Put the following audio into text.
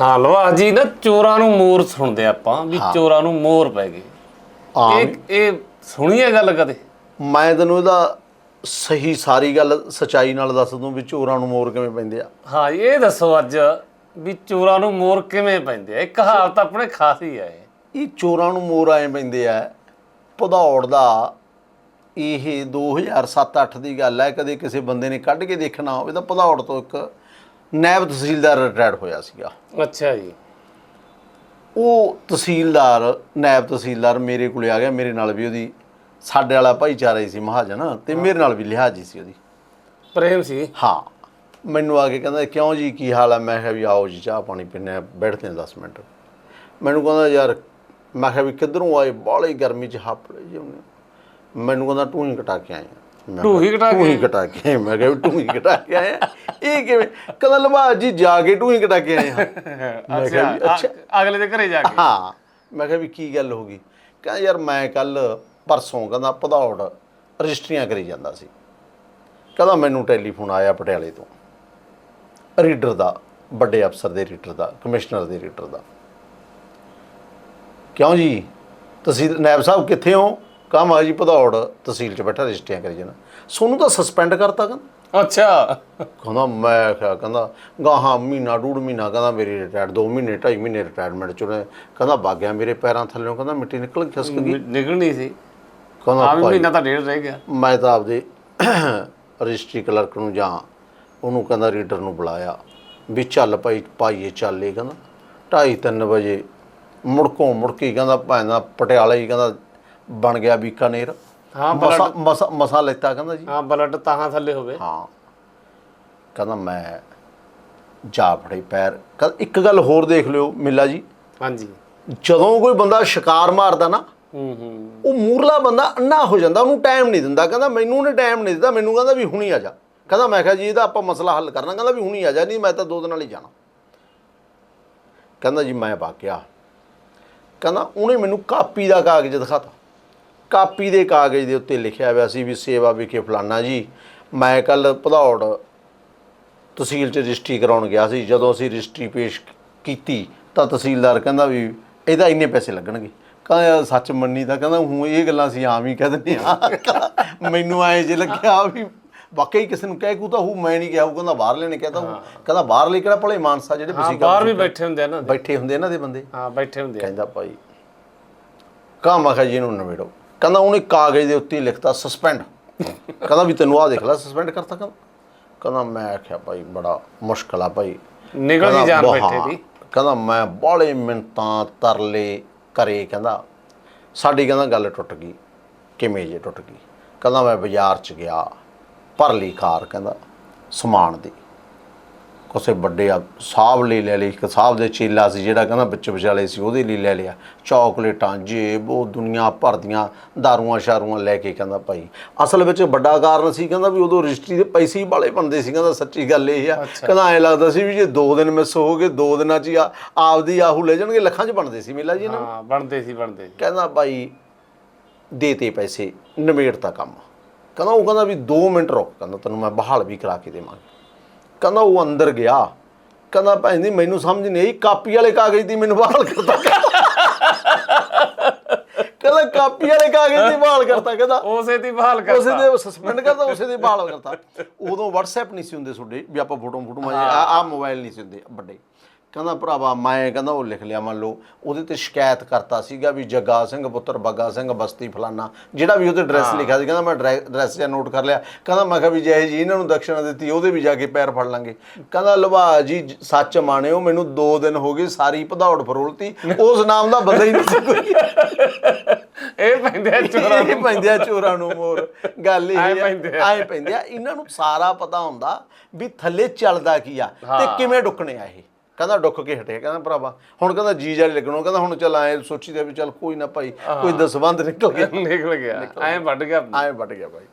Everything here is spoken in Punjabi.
ਹਾਂ ਲਵਾ ਜੀ ਨਾ ਚੋਰਾਂ ਨੂੰ ਮੋਰ ਸੁਣਦੇ ਆਪਾਂ ਵੀ ਚੋਰਾਂ ਨੂੰ ਮੋਰ ਪੈ ਗਏ। ਇਹ ਇਹ ਸੁਣੀ ਹੈ ਗੱਲ ਕਦੇ? ਮੈਂ ਤੈਨੂੰ ਇਹਦਾ ਸਹੀ ਸਾਰੀ ਗੱਲ ਸਚਾਈ ਨਾਲ ਦੱਸ ਦੂੰ ਵੀ ਚੋਰਾਂ ਨੂੰ ਮੋਰ ਕਿਵੇਂ ਪੈਂਦੇ ਆ। ਹਾਂ ਇਹ ਦੱਸੋ ਅੱਜ ਵੀ ਚੋਰਾਂ ਨੂੰ ਮੋਰ ਕਿਵੇਂ ਪੈਂਦੇ ਆ। ਇਹ ਕਹਾਵਤ ਆਪਣੇ ਖਾਸ ਹੀ ਇਹ। ਇਹ ਚੋਰਾਂ ਨੂੰ ਮੋਰ ਆਏ ਪੈਂਦੇ ਆ ਭਦੌੜ ਦਾ ਇਹ 2007-8 ਦੀ ਗੱਲ ਹੈ ਕਦੇ ਕਿਸੇ ਬੰਦੇ ਨੇ ਕੱਢ ਕੇ ਦੇਖਣਾ ਹੋਵੇ ਤਾਂ ਭਦੌੜ ਤੋਂ ਇੱਕ ਨਾਇਬ ਤਹਿਸੀਲਦਾਰ ਰਿਟਾਇਰਡ ਹੋਇਆ ਸੀਗਾ। ਅੱਛਾ ਜੀ। ਉਹ ਤਹਿਸੀਲਦਾਰ ਨਾਇਬ ਤਹਿਸੀਲਦਾਰ ਮੇਰੇ ਕੋਲੇ ਆ ਗਿਆ ਮੇਰੇ ਨਾਲ ਵੀ ਉਹਦੀ ਸਾਡੇ ਵਾਲਾ ਭਾਈਚਾਰਾ ਹੀ ਸੀ ਮਹਾਜਨ ਤੇ ਮੇਰੇ ਨਾਲ ਵੀ ਲਿਹਾਜੀ ਸੀ ਉਹਦੀ। ਪ੍ਰੇਮ ਸੀ? ਹਾਂ। ਮੈਨੂੰ ਆ ਕੇ ਕਹਿੰਦਾ ਕਿਉਂ ਜੀ ਕੀ ਹਾਲ ਹੈ ਮੈਂ ਕਿਹਾ ਵੀ ਆਓ ਜੀ ਚਾਹ ਪਾਣੀ ਆ ਬੈਠਦੇ ਹਾਂ 10 ਮਿੰਟ। ਮੈਨੂੰ ਕਹਿੰਦਾ ਯਾਰ ਮੈਂ ਕਿਹਾ ਵੀ ਕਿੱਧਰੋਂ ਆਏ? ਬਾਹਲੀ ਗਰਮੀ ਚ ਹਾਪੜੇ ਜੀ ਉਹਨੇ ਮੈਨੂੰ ਕਹਿੰਦਾ ਟੂੰ ਹੀ ਕਟਾ ਕੇ ਆਏ ਆ। ਮੈਂ ਢੂਹੀ ਕਟਾ ਟੂੰ ਕੇ ਹੀ ਕਟਾ ਕੇ। ਮੈਂ ਕਿਹਾ ਵੀ ਟੂੰ ਹੀ ਕਟਾ ਕੇ ਆਏ ਆ। ਇਹ ਕਿਵੇਂ? ਕਹਿੰਦਾ ਲਵਾ ਜੀ ਜਾ ਕੇ ਟੂੰ ਹੀ ਕਟਾ ਕੇ ਹਾਂ ਮੈਂ ਕਿਹਾ ਅੱਛਾ। ਅਗਲੇ ਦੇ ਘਰੇ ਜਾ ਕੇ? ਹਾਂ ਮੈਂ ਕਿਹਾ ਵੀ ਕੀ ਗੱਲ ਹੋ ਗਈ? ਕਹਿੰਦਾ ਯਾਰ ਮੈਂ ਕੱਲ ਪਰਸੋਂ ਕਹਿੰਦਾ ਭਦੌੜ ਰਜਿਸਟਰੀਆਂ ਕਰੀ ਜਾਂਦਾ ਸੀ। ਕਹਿੰਦਾ ਮੈਨੂੰ ਟੈਲੀਫੋਨ ਆਇਆ ਪਟਿਆਲੇ ਤੋਂ। ਰੀਡਰ ਦਾ ਵੱਡੇ ਅਫਸਰ ਦੇ ਰੀਡਰ ਦਾ ਕਮਿਸ਼ਨਰ ਦੇ ਰੀਡਰ ਦਾ। ਕਿਉਂ ਜੀ? ਤੁਸੀਂ ਨਾਇਬ ਸਾਹਿਬ ਕਿੱਥੇ ਹੋ? ਕਹਾਂ ਮਾ ਜੀ ਭਦੌੜ ਤਹਿਸੀਲ 'ਚ ਬੈਠਾ ਰਜਿਸਟਰੀਆਂ ਕਰੀ ਜਾਣਾ। ਸੋਨੂੰ ਤਾਂ ਸਸਪੈਂਡ ਕਰਤਾ ਕਹਿੰਦਾ। ਅੱਛਾ। ਕਹਿੰਦਾ ਮੈਂ ਕਿਹਾ ਕਹਿੰਦਾ ਗਾਹਾਂ ਮਹੀਨਾ ਡੂਢ ਮਹੀਨਾ ਕਹਿੰਦਾ ਮੇਰੀ ਰਿਟਾਇਰ 2 ਮਹੀਨੇ 2.5 ਮਹੀਨੇ ਰਿਟਾਇਰਮੈਂਟ ਚ ਉਹਨੇ ਕਹਿੰਦਾ ਬਾਗਿਆ ਮੇਰੇ ਪੈਰਾਂ ਥੱਲੇੋਂ ਕਹਿੰਦਾ ਮਿੱਟੀ ਨਿਕਲ ਖਸਕ ਗਈ। ਨਿਕਲਣੀ ਸੀ। ਕਹਿੰਦਾ ਆ ਵੀ ਭਾਈ ਮਹੀਨਾ ਤਾਂ ਡੇਢ ਰਹਿ ਗਿਆ। ਮੈਂ ਤਾਂ ਆਪਦੇ ਰਜਿਸਟਰੀ ਕਲਰਕ ਨੂੰ ਜਾਂ ਉਹਨੂੰ ਕਹਿੰਦਾ ਰੀਡਰ ਨੂੰ ਬੁਲਾਇਆ ਵੀ ਚੱਲ ਭਾਈ ਭਾਈਏ ਚੱਲ ਕਹਿੰਦਾ। ਢਾਈ ਤਿੰਨ ਵਜੇ ਮੁੜਕੋਂ ਮੁੜਕੀ ਕਹਿੰਦਾ ਭਾਂਦਾ ਪਟਿਆਲਾ ਹੀ ਕਹਿੰਦਾ ਬਣ ਗਿਆ ਬੀਕਾਨੇਰ। ਹਾਂ, ਮਸਾ ਮਸਾ ਮਸਾ ਲੈਤਾ ਕਹਿੰਦਾ ਜੀ। ਹਾਂ ਬਲੱਡ ਤਾਹਾਂ ਥੱਲੇ ਹੋਵੇ। ਹਾਂ। ਕਹਿੰਦਾ ਮੈਂ ਜਾ ਫੜੇ ਪੈਰ। ਕਹਿੰਦਾ ਇੱਕ ਗੱਲ ਹੋਰ ਦੇਖ ਲਿਓ ਮਿਲਾ ਜੀ। ਹਾਂਜੀ। ਜਦੋਂ ਕੋਈ ਬੰਦਾ ਸ਼ਿਕਾਰ ਮਾਰਦਾ ਨਾ ਹੂੰ ਹੂੰ। ਉਹ ਮੂਰਲਾ ਬੰਦਾ ਅੰਨਾ ਹੋ ਜਾਂਦਾ ਉਹਨੂੰ ਟਾਈਮ ਨਹੀਂ ਦਿੰਦਾ। ਕਹਿੰਦਾ ਮੈਨੂੰ ਉਹਨੇ ਟਾਈਮ ਨਹੀਂ ਦਿੱਤਾ ਮੈਨੂੰ ਕਹਿੰਦਾ ਵੀ ਹੁਣੀ ਆ ਜਾ। ਕਹਿੰਦਾ ਮੈਂ ਕਿਹਾ ਜੀ ਇਹਦਾ ਆਪਾਂ ਮਸਲਾ ਹੱਲ ਕਰਨਾ। ਕਹਿੰਦਾ ਵੀ ਹੁਣੀ ਆ ਜਾ ਨਹੀਂ ਮੈਂ ਤਾਂ ਦੋ ਦਿਨਾਂ ਲਈ ਜਾਣਾ। ਕਹਿੰਦਾ ਜੀ ਮੈਂ ਵਾਕਿਆ। ਕਹਿੰਦਾ ਉਹਨੇ ਮੈਨੂੰ ਕਾਪੀ ਦਾ ਕਾਗਜ਼ ਦਿਖਾਤਾ। ਕਾਪੀ ਦੇ ਕਾਗਜ਼ ਦੇ ਉੱਤੇ ਲਿਖਿਆ ਹੋਇਆ ਸੀ ਵੀ ਸੇਵਾ ਵਿਖੇ ਫਲਾਨਾ ਜੀ ਮੈਂ ਕੱਲ ਭਦੌੜ ਤਹਿਸੀਲ 'ਚ ਰਜਿਸਟਰੀ ਕਰਾਉਣ ਗਿਆ ਸੀ। ਜਦੋਂ ਅਸੀਂ ਰਜਿਸਟਰੀ ਪੇਸ਼ ਕੀਤੀ ਤਾਂ ਤਹਿਸੀਲਦਾਰ ਕਹਿੰਦਾ ਵੀ ਇਹਦਾ ਇੰਨੇ ਪੈਸੇ ਲੱਗਣਗੇ। ਕਹਿੰਦਾ ਸੱਚ ਮੰਨੀ ਤਾਂ ਕਹਿੰਦਾ ਹੂੰ ਇਹ ਗੱਲਾਂ ਅਸੀਂ ਆਮ ਹੀ ਕਹਿ ਦਿੰਦੇ ਆ ਮੈਨੂੰ ਐਂ ਜੇ ਲੱਗਿਆ ਵੀ ਵਾਕਈ ਕਿਸੇ ਨੂੰ ਕਹਿ ਕੂ ਤਾਂ ਹੂੰ ਮੈਂ ਨਹੀਂ ਕਿਹਾ ਉਹ ਕਹਿੰਦਾ ਬਾਹਰਲੇ ਨੇ ਕਹਿਤਾ ਹੂੰ। ਕਹਿੰਦਾ ਬਾਹਰਲੇ ਕਿਹੜਾ ਭਲੇ ਮਾਨਸਾ ਜਿਹੜੇ ਤੁਸੀਂ ਬਾਹਰ ਵੀ ਬੈਠੇ ਹੁੰਦੇ ਆ ਨਾ ਬੈਠੇ ਹੁੰਦੇ ਇਹਨਾਂ ਦੇ ਬੰਦੇ। ਹਾਂ ਬੈਠੇ ਹੁੰਦੇ ਆ। ਕਹਿੰਦਾ ਭਾਈ ਕਾ ਮੈਂ ਕਿਹਾ ਜੀ ਇਹਨੂੰ ਨਵੇੜੋ। ਕਹਿੰਦਾ ਉਹਨੇ ਕਾਗਜ਼ ਦੇ ਉੱਤੇ ਹੀ ਲਿਖਤਾ ਸਸਪੈਂਡ ਕਹਿੰਦਾ ਵੀ ਤੈਨੂੰ ਆ ਦੇਖ ਲੈ ਸਸਪੈਂਡ ਕਰਤਾ ਕਹਿੰਦਾ। ਕਹਿੰਦਾ ਮੈਂ ਆਖਿਆ ਭਾਈ ਬੜਾ ਮੁਸ਼ਕਲ ਆ ਭਾਈ। ਨਿਕਲ ਦੀ ਜਾਨ ਕਹਿੰਦਾ, ਬੈਠੇ ਹਾਂ। ਦੀ। ਕਹਿੰਦਾ ਮੈਂ ਬਾਲੇ ਮਿੰਟਾਂ ਤਰਲੇ ਕਰੇ ਕਹਿੰਦਾ। ਸਾਡੀ ਕਹਿੰਦਾ ਗੱਲ ਟੁੱਟ ਗਈ ਕਿਵੇਂ ਜੇ ਟੁੱਟ ਗਈ। ਕਹਿੰਦਾ ਮੈਂ ਬਾਜ਼ਾਰ ਚ ਗਿਆ ਭਰ ਲਈ ਕਾਰ ਕਹਿੰਦਾ ਸਮਾਨ ਦੀ। ਕਿਸੇ ਵੱਡੇ ਆ ਸਾਹਬ ਲਈ ਲੈ ਲਈ ਇੱਕ ਸਾਹਬ ਦੇ ਚੇਲਾ ਸੀ ਜਿਹੜਾ ਕਹਿੰਦਾ ਵਿੱਚ ਵਿਚਾਲੇ ਸੀ ਉਹਦੇ ਲਈ ਲੈ ਲਿਆ। ਚਾਕਲੇਟਾਂ ਜੇਬ ਉਹ ਦੁਨੀਆ ਭਰ ਦੀਆਂ ਦਾਰੂਆਂ ਸ਼ਾਰੂਆਂ ਲੈ ਕੇ ਕਹਿੰਦਾ ਭਾਈ। ਅਸਲ ਵਿੱਚ ਵੱਡਾ ਕਾਰਨ ਸੀ ਕਹਿੰਦਾ ਵੀ ਉਦੋਂ ਰਜਿਸਟਰੀ ਦੇ ਪੈਸੇ ਹੀ ਬਾਲੇ ਬਣਦੇ ਸੀ ਕਹਿੰਦਾ ਸੱਚੀ ਗੱਲ ਇਹ ਆ। ਕਹਿੰਦਾ ਐ ਲੱਗਦਾ ਸੀ ਵੀ ਜੇ 2 ਦਿਨ ਮਿਸ ਹੋ ਗਏ 2 ਦਿਨਾਂ ਚ ਹੀ ਆ- ਆਪਦੀ ਆਹੂ ਲੈ ਜਾਣਗੇ ਲੱਖਾਂ ਚ ਬਣਦੇ ਸੀ ਮੇਲਾ ਜੀ ਇਹਨਾਂ ਨੂੰ। ਹਾਂ ਬਣਦੇ ਸੀ ਬਣਦੇ ਸੀ। ਕਹਿੰਦਾ ਭਾਈ ਦੇਤੇ ਪੈਸੇ ਨਿਬੇੜਤਾ ਕੰਮ। ਕਹਿੰਦਾ ਉਹ ਕਹਿੰਦਾ ਵੀ 2 ਮਿੰਟ ਰੁਕ ਕਹਿੰਦਾ ਤੈਨੂੰ ਮੈਂ ਬਹਾਲ ਵੀ ਕਰਾ ਕੇ ਦੇਵਾਂਗਾ। ਕਹਿੰਦਾ ਉਹ ਅੰਦਰ ਗਿਆ। ਕਹਿੰਦਾ ਭੈਣ ਜੀ ਮੈਨੂੰ ਸਮਝ ਨਹੀਂ ਆਈ ਕਾਪੀ ਵਾਲੇ ਕਾਗਜ਼ ਦੀ ਮੈਨੂੰ ਬਹਾਲ ਕਰਤਾ। ਕਹਿੰਦਾ ਕਾਪੀ ਵਾਲੇ ਕਾਗਜ਼ ਦੀ ਬਹਾਲ ਕਰਤਾ ਕਹਿੰਦਾ। ਉਸੇ ਦੀ ਬਹਾਲ ਉਸੇ ਕਰਤਾ ਦੇ ਸਸਪੈਂਡ ਕਰਤਾ ਉਸੇ ਦੇ ਬਹਾਲ ਕਰਤਾ। ਉਦੋਂ WhatsApp ਨਹੀਂ ਸੀ ਹੁੰਦੇ ਤੁਹਾਡੇ ਵੀ ਆਪਾਂ ਫੋਟੋ ਫੋਟੋ ਆ ਆ ਮੋਬਾਈਲ ਨਹੀਂ ਸੀ ਹੁੰਦੇ ਵੱਡੇ। ਕਹਿੰਦਾ ਭਰਾਵਾ ਮੈਂ ਕਹਿੰਦਾ ਉਹ ਲਿਖ ਲਿਆ ਮੰਨ ਲਓ। ਉਹਦੇ ਤੇ ਸ਼ਿਕਾਇਤ ਕਰਤਾ ਸੀਗਾ ਵੀ ਜੱਗਾ ਸਿੰਘ ਪੁੱਤਰ ਬੱਗਾ ਸਿੰਘ ਬਸਤੀ ਫਲਾਨਾ ਜਿਹੜਾ ਵੀ ਉਹਦੇ ਐਡਰੈਸ ਲਿਖਿਆ ਸੀ। ਕਹਿੰਦਾ ਮੈਂ ਐਡਰੈਸ ਜਾਂ ਨੋਟ ਕਰ ਲਿਆ। ਕਹਿੰਦਾ ਮੈਂ ਕਿਹਾ ਵੀ ਜੇ ਜੀ ਇਹਨਾਂ ਨੂੰ ਦਕਸ਼ਨਾ ਦਿੱਤੀ ਉਹਦੇ ਵੀ ਜਾ ਕੇ ਪੈਰ ਫੜ ਲਾਂਗੇ। ਕਹਿੰਦਾ ਲਵਾ ਜੀ ਸੱਚ ਮਾਣਿਓ ਮੈਨੂੰ 2 ਦਿਨ ਹੋ ਗਏ ਸਾਰੀ ਭਦੌੜ ਫਰੋਲਤੀ। ਉਸ ਨਾਮ ਦਾ ਬੰਦਾ ਹੀ ਨਹੀਂ ਸੀ ਕੋਈ। ਇਹ ਪੈਂਦੇ ਆ ਚੋਰਾਂ ਇਹ ਪੈਂਦੇ ਆ ਚੋਰਾਂ ਨੂੰ ਮੋਰ ਗੱਲ ਇਹ ਐਂ ਹੈ ਪੈਂਦੇ ਆ। ਐ ਪੈਂਦੇ ਆ। ਇਹਨਾਂ ਨੂੰ ਸਾਰਾ ਪਤਾ ਹੁੰਦਾ ਵੀ ਥੱਲੇ ਚੱਲਦਾ ਕੀ ਆ ਤੇ ਕਿਵੇਂ ਡੁੱਕਣੇ ਆ ਇਹ। ਕਹਿੰਦਾ ਡੁੱਕ ਕੇ ਹਟਿਆ ਕਹਿੰਦਾ ਭਰਾਵਾ ਹੁਣ ਕਹਿੰਦਾ ਜੀ ਜਾ ਲੱਗਣੋ ਕਹਿੰਦਾ ਹੁਣ ਚੱਲ ਐ ਸੋਚੀਦਾ ਵੀ ਚੱਲ ਕੋਈ ਨਾ ਭਾਈ ਕੋਈ ਦਸਵੰਦ ਨਿਕਲ ਗਿਆ। ਨਿਕਲ ਗਿਆ। ਐਂ ਵੱਢ ਗਿਆ। ਐ ਵੱਟ ਗਿਆ ਭਾਈ।